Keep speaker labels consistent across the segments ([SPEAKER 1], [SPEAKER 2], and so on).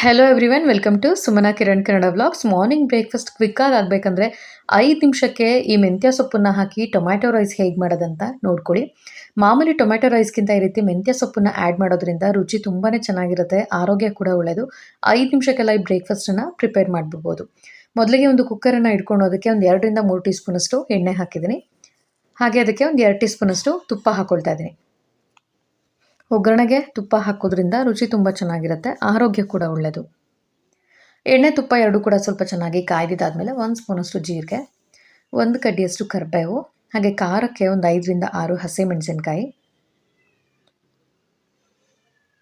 [SPEAKER 1] Hello everyone welcome to Sumana Kiran Kannada blogs morning breakfast ಕ್ವಿಕ್ಕಾಗಿ ಆಗಬೇಕಂದ್ರೆ ಐದು ನಿಮಿಷಕ್ಕೆ ಈ ಮೆಂತ್ಯ ಸೊಪ್ಪನ್ನು ಹಾಕಿ ಟೊಮ್ಯಾಟೊ ರೈಸ್ ಹೇಗೆ ಮಾಡೋದಂತ ನೋಡ್ಕೊಳ್ಳಿ. ಮಾಮೂಲಿ ಟೊಮ್ಯಾಟೊ ರೈಸ್ಗಿಂತ ಈ ರೀತಿ ಮೆಂತ್ಯ ಸೊಪ್ಪನ್ನು ಆ್ಯಡ್ ಮಾಡೋದ್ರಿಂದ ರುಚಿ ತುಂಬಾ ಚೆನ್ನಾಗಿರುತ್ತೆ, ಆರೋಗ್ಯ ಕೂಡ ಒಳ್ಳೆಯದು ಐದು ನಿಮಿಷಕ್ಕೆಲ್ಲ ಈ ಬ್ರೇಕ್ಫಾಸ್ಟನ್ನು ಪ್ರಿಪೇರ್ ಮಾಡಿಬಿಡ್ಬೋದು. ಮೊದಲಿಗೆ ಒಂದು ಕುಕ್ಕರನ್ನು ಇಟ್ಕೊಂಡು ಅದಕ್ಕೆ ಒಂದು ಎರಡರಿಂದ ಮೂರು ಟೀ ಸ್ಪೂನಷ್ಟು ಎಣ್ಣೆ ಹಾಕಿದ್ದೀನಿ. ಹಾಗೆ ಅದಕ್ಕೆ ಒಂದು ಎರಡು ಟೀ ಸ್ಪೂನಷ್ಟು ತುಪ್ಪ ಹಾಕ್ಕೊಳ್ತಾ ಇದ್ದೀನಿ. ಒಗ್ಗರಣೆಗೆ ತುಪ್ಪ ಹಾಕೋದ್ರಿಂದ ರುಚಿ ತುಂಬ ಚೆನ್ನಾಗಿರುತ್ತೆ, ಆರೋಗ್ಯ ಕೂಡ ಒಳ್ಳೆಯದು ಎಣ್ಣೆ ತುಪ್ಪ ಎರಡು ಕೂಡ ಸ್ವಲ್ಪ ಚೆನ್ನಾಗಿ ಕಾಯ್ದಿದ್ದಾದಮೇಲೆ ಒಂದು ಸ್ಪೂನಷ್ಟು ಜೀರಿಗೆ, ಒಂದು ಕಡ್ಡಿಯಷ್ಟು ಕರಿಬೇವು, ಹಾಗೆ ಖಾರಕ್ಕೆ ಒಂದು ಐದರಿಂದ ಆರು ಹಸಿಮೆಣಸಿನ್ಕಾಯಿ.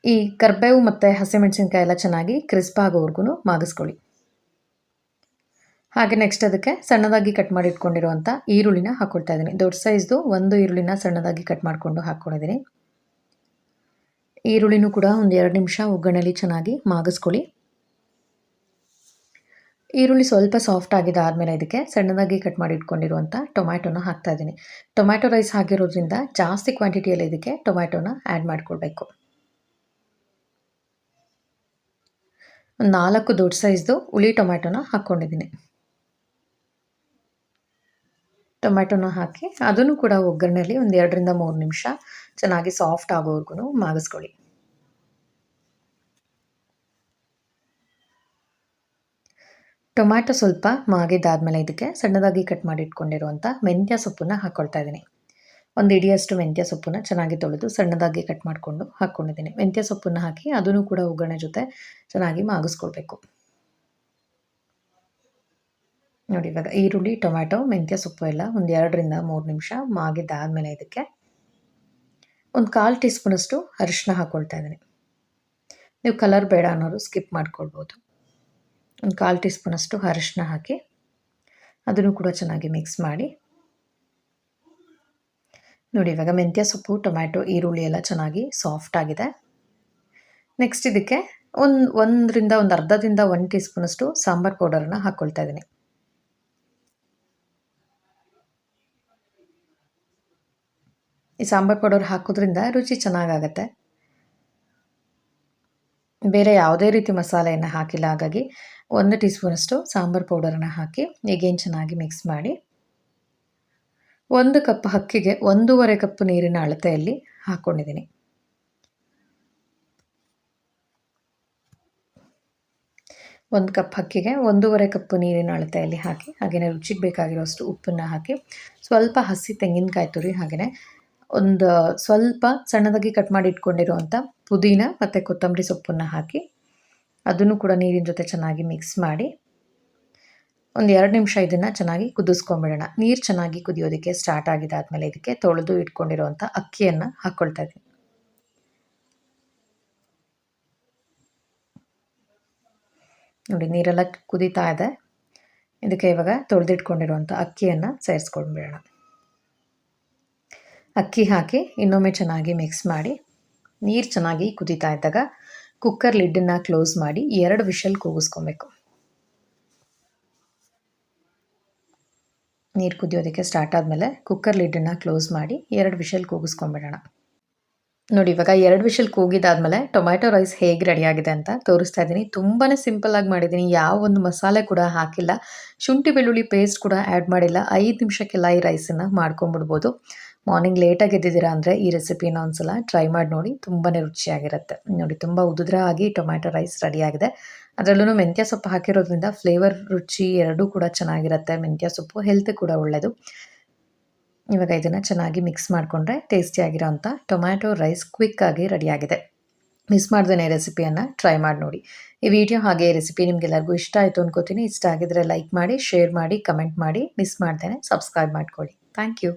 [SPEAKER 1] ಈ ಕರಿಬೇವು ಮತ್ತು ಹಸಿಮೆಣಸಿನ್ಕಾಯಿ ಎಲ್ಲ ಚೆನ್ನಾಗಿ ಕ್ರಿಸ್ಪ್ ಆಗೋವರೆಗೂ ಮಾಗಿಸ್ಕೊಳ್ಳಿ. ಹಾಗೆ ನೆಕ್ಸ್ಟ್ ಅದಕ್ಕೆ ಸಣ್ಣದಾಗಿ ಕಟ್ ಮಾಡಿ ಇಟ್ಕೊಂಡಿರುವಂಥ ಈರುಳ್ಳಿನ ಹಾಕ್ಕೊಳ್ತಾ ಇದ್ದೀನಿ. ದೊಡ್ಡ ಸೈಜ್ದು ಒಂದು ಈರುಳ್ಳಿನ ಸಣ್ಣದಾಗಿ ಕಟ್ ಮಾಡಿಕೊಂಡು ಹಾಕ್ಕೊಂಡಿದ್ದೀನಿ ಈರುಳ್ಳಿನೂ ಕೂಡ ಒಂದು ಎರಡು ನಿಮಿಷ ಒಗ್ಗರಣೆಯಲ್ಲಿ ಚೆನ್ನಾಗಿ ಮಾಗಿಸ್ಕೊಳ್ಳಿ. ಈರುಳ್ಳಿ ಸ್ವಲ್ಪ ಸಾಫ್ಟ್ ಆಗಿದೆ ಆದಮೇಲೆ ಇದಕ್ಕೆ ಸಣ್ಣದಾಗಿ ಕಟ್ ಮಾಡಿ ಇಟ್ಕೊಂಡಿರುವಂಥ ಟೊಮ್ಯಾಟೊನ ಹಾಕ್ತಾ ಇದ್ದೀನಿ. ಟೊಮ್ಯಾಟೊ ರೈಸ್ ಹಾಕಿರೋದ್ರಿಂದ ಜಾಸ್ತಿ ಕ್ವಾಂಟಿಟಿಯಲ್ಲಿ ಇದಕ್ಕೆ ಟೊಮ್ಯಾಟೋನ ಆ್ಯಡ್ ಮಾಡಿಕೊಳ್ಬೇಕು. ಒಂದು ನಾಲ್ಕು ದೊಡ್ಡ ಸೈಜ್ದು ಹುಳಿ ಟೊಮ್ಯಾಟೋನ ಹಾಕ್ಕೊಂಡಿದ್ದೀನಿ. ಟೊಮ್ಯಾಟೋನ ಹಾಕಿ ಅದನ್ನು ಕೂಡ ಒಗ್ಗರಣೆಯಲ್ಲಿ ಒಂದು ಎರಡರಿಂದ ಮೂರು ನಿಮಿಷ ಚೆನ್ನಾಗಿ ಸಾಫ್ಟ್ ಆಗೋವರೆಗೂ ಮಾಗಿಸ್ಕೊಳ್ಳಿ. ಟೊಮ್ಯಾಟೊ ಸ್ವಲ್ಪ ಮಾಗಿದ್ದಾದಮೇಲೆ ಇದಕ್ಕೆ ಸಣ್ಣದಾಗಿ ಕಟ್ ಮಾಡಿ ಇಟ್ಕೊಂಡಿರುವಂಥ ಮೆಂತ್ಯ ಸೊಪ್ಪನ್ನು ಹಾಕ್ಕೊಳ್ತಾ ಇದ್ದೀನಿ. ಒಂದು ಇಡಿಯಷ್ಟು ಮೆಂತ್ಯ ಸೊಪ್ಪನ್ನು ಚೆನ್ನಾಗಿ ತೊಳೆದು ಸಣ್ಣದಾಗಿ ಕಟ್ ಮಾಡಿಕೊಂಡು ಹಾಕ್ಕೊಂಡಿದ್ದೀನಿ ಮೆಂತ್ಯ ಸೊಪ್ಪನ್ನು ಹಾಕಿ ಅದನ್ನು ಕೂಡ ಒಗ್ಗರಣೆ ಜೊತೆ ಚೆನ್ನಾಗಿ ಮಾಗಿಸ್ಕೊಳ್ಬೇಕು. ನೋಡಿ, ಇವಾಗ ಈರುಳ್ಳಿ, ಟೊಮ್ಯಾಟೊ, ಮೆಂತ್ಯ ಸೊಪ್ಪು ಎಲ್ಲ ಒಂದು ಎರಡರಿಂದ ಮೂರು ನಿಮಿಷ ಮಾಗಿದ್ದಾದಮೇಲೆ ಇದಕ್ಕೆ ಒಂದು ಕಾಲು ಟೀ ಸ್ಪೂನಷ್ಟು ಅರಿಶಿನ ಹಾಕ್ಕೊಳ್ತಾ ಇದ್ದೀನಿ. ನೀವು ಕಲರ್ ಬೇಡ ಅನ್ನೋರು ಸ್ಕಿಪ್ ಮಾಡ್ಕೊಳ್ಬೋದು. ಒಂದು ಕಾಲು ಟೀ ಸ್ಪೂನಷ್ಟು ಅರಿಶಿನ ಹಾಕಿ ಅದನ್ನು ಕೂಡ ಚೆನ್ನಾಗಿ ಮಿಕ್ಸ್ ಮಾಡಿ. ನೋಡಿ, ಇವಾಗ ಮೆಂತ್ಯ, ಸೊಪ್ಪು, ಟೊಮ್ಯಾಟೊ, ಈರುಳ್ಳಿ ಎಲ್ಲ ಚೆನ್ನಾಗಿ ಸಾಫ್ಟ್ ಆಗಿದೆ. ನೆಕ್ಸ್ಟ್ ಇದಕ್ಕೆ ಒಂದು, ಒಂದರಿಂದ ಒಂದು ಅರ್ಧದಿಂದ ಒಂದು ಟೀ ಸ್ಪೂನಷ್ಟು ಸಾಂಬಾರು ಪೌಡರನ್ನು ಹಾಕ್ಕೊಳ್ತಾ ಇದ್ದೀನಿ. ಈ ಸಾಂಬಾರು ಪೌಡರ್ ಹಾಕೋದ್ರಿಂದ ರುಚಿ ಚೆನ್ನಾಗಾಗತ್ತೆ. ಬೇರೆ ಯಾವುದೇ ರೀತಿ ಮಸಾಲೆಯನ್ನು ಹಾಕಿಲ್ಲ. ಹಾಗಾಗಿ ಒಂದು ಟೀ ಸ್ಪೂನಷ್ಟು ಸಾಂಬಾರು ಪೌಡರನ್ನು ಹಾಕಿ ಈಗೇನು ಚೆನ್ನಾಗಿ ಮಿಕ್ಸ್ ಮಾಡಿ ಒಂದು ಕಪ್ ಹಕ್ಕಿಗೆ ಒಂದೂವರೆ ಕಪ್ ನೀರಿನ ಅಳತೆಯಲ್ಲಿ ಹಾಕ್ಕೊಂಡಿದ್ದೀನಿ ಒಂದು ಕಪ್ ಹಕ್ಕಿಗೆ ಒಂದೂವರೆ ಕಪ್ ನೀರಿನ ಅಳತೆಯಲ್ಲಿ ಹಾಕಿ ಹಾಗೆಯೇ ರುಚಿಗೆ ಬೇಕಾಗಿರೋಷ್ಟು ಉಪ್ಪನ್ನು ಹಾಕಿ, ಸ್ವಲ್ಪ ಹಸಿ ತೆಂಗಿನಕಾಯಿ ತುರಿ ಹಾಗೆಯೇ ಒಂದು ಸ್ವಲ್ಪ ಸಣ್ಣದಾಗಿ ಕಟ್ ಮಾಡಿ ಇಟ್ಕೊಂಡಿರುವಂಥ ಪುದೀನ ಮತ್ತು ಕೊತ್ತಂಬರಿ ಸೊಪ್ಪನ್ನು ಹಾಕಿ ಅದನ್ನು ಕೂಡ ನೀರಿನ ಜೊತೆ ಚೆನ್ನಾಗಿ ಮಿಕ್ಸ್ ಮಾಡಿ ಒಂದು ಎರಡು ನಿಮಿಷ ಇದನ್ನು ಚೆನ್ನಾಗಿ ಕುದಿಸ್ಕೊಂಬಿಡೋಣ. ನೀರು ಚೆನ್ನಾಗಿ ಕುದಿಯೋದಕ್ಕೆ ಸ್ಟಾರ್ಟ್ ಆಗಿದಾದ್ಮೇಲೆ ಇದಕ್ಕೆ ತೊಳೆದು ಇಟ್ಕೊಂಡಿರುವಂಥ ಅಕ್ಕಿಯನ್ನು ಹಾಕ್ಕೊಳ್ತಾ ಇದ್ದೀನಿ ನೋಡಿ, ನೀರೆಲ್ಲ ಕುದೀತಾ ಇದೆ. ಇದಕ್ಕೆ ಇವಾಗ ತೊಳೆದಿಟ್ಕೊಂಡಿರುವಂಥ ಅಕ್ಕಿಯನ್ನು ಸೇರಿಸ್ಕೊಂಡ್ಬಿಡೋಣ. ಅಕ್ಕಿ ಹಾಕಿ ಇನ್ನೊಮ್ಮೆ ಚೆನ್ನಾಗಿ ಮಿಕ್ಸ್ ಮಾಡಿ, ನೀರು ಚೆನ್ನಾಗಿ ಕುದೀತಾ ಇದ್ದಾಗ ಕುಕ್ಕರ್ ಲಿಡ್ಡನ್ನು ಕ್ಲೋಸ್ ಮಾಡಿ ಎರಡು ವಿಷಲ್ ಕೂಗಿಸ್ಕೊಬೇಕು. ನೀರು ಕುದಿಯೋದಕ್ಕೆ ಸ್ಟಾರ್ಟ್ ಆದಮೇಲೆ ಕುಕ್ಕರ್ ಲಿಡ್ಡನ್ನು ಕ್ಲೋಸ್ ಮಾಡಿ ಎರಡು ವಿಷಲ್ ಕೂಗಿಸ್ಕೊಂಬಿಡೋಣ ನೋಡಿ, ಇವಾಗ ಎರಡು ವಿಷಲ್ ಕೂಗಿದಾದ್ಮೇಲೆ ಟೊಮ್ಯಾಟೊ ರೈಸ್ ಹೇಗೆ ರೆಡಿಯಾಗಿದೆ ಅಂತ ತೋರಿಸ್ತಾ ಇದ್ದೀನಿ. ತುಂಬಾ ಸಿಂಪಲ್ಲಾಗಿ ಮಾಡಿದ್ದೀನಿ. ಯಾವ ಒಂದು ಮಸಾಲೆ ಕೂಡ ಹಾಕಿಲ್ಲ. ಶುಂಠಿ ಬೆಳ್ಳುಳ್ಳಿ ಪೇಸ್ಟ್ ಕೂಡ ಆ್ಯಡ್ ಮಾಡಿಲ್ಲ. ಐದು ನಿಮಿಷಕ್ಕೆಲ್ಲ ಈ ರೈಸನ್ನು ಮಾಡ್ಕೊಂಬಿಡ್ಬೋದು ಮಾರ್ನಿಂಗ್ ಲೇಟಾಗಿ ಎದ್ದಿದ್ದೀರಾ ಅಂದರೆ ಈ ರೆಸಿಪಿನ ಒಂದ್ಸಲ ಟ್ರೈ ಮಾಡಿ ನೋಡಿ. ತುಂಬಾ ರುಚಿಯಾಗಿರುತ್ತೆ. ನೋಡಿ, ತುಂಬ ಉದುದ್ರ ಆಗಿ ಟೊಮ್ಯಾಟೊ ರೈಸ್ ರೆಡಿಯಾಗಿದೆ ಅದರಲ್ಲೂ ಮೆಂತ್ಯ ಸೊಪ್ಪು ಹಾಕಿರೋದ್ರಿಂದ ಫ್ಲೇವರ್ ರುಚಿ ಎರಡೂ ಕೂಡ ಚೆನ್ನಾಗಿರುತ್ತೆ. ಮೆಂತ್ಯ ಸೊಪ್ಪು ಹೆಲ್ತ್ ಕೂಡ ಒಳ್ಳೆಯದು ಇವಾಗ ಇದನ್ನು ಚೆನ್ನಾಗಿ ಮಿಕ್ಸ್ ಮಾಡಿಕೊಂಡ್ರೆ ಟೇಸ್ಟಿಯಾಗಿರೋ ಅಂಥ ಟೊಮ್ಯಾಟೊ ರೈಸ್ ಕ್ವಿಕ್ಕಾಗಿ ರೆಡಿಯಾಗಿದೆ ಮಿಸ್ ಮಾಡ್ದೇ ರೆಸಿಪಿಯನ್ನು ಟ್ರೈ ಮಾಡಿ ನೋಡಿ. ಈ ವಿಡಿಯೋ ಹಾಗೆ ರೆಸಿಪಿ ನಿಮಗೆಲ್ಲರಿಗೂ ಇಷ್ಟ ಆಯಿತು ಅನ್ಕೋತೀನಿ. ಇಷ್ಟ ಆಗಿದ್ರೆ ಲೈಕ್ ಮಾಡಿ ಶೇರ್ ಮಾಡಿ ಕಮೆಂಟ್ ಮಾಡಿ. ಮಿಸ್ ಮಾಡ್ದೇನೆ. ಸಬ್ಸ್ಕ್ರೈಬ್ ಮಾಡ್ಕೊಳ್ಳಿ. Thank you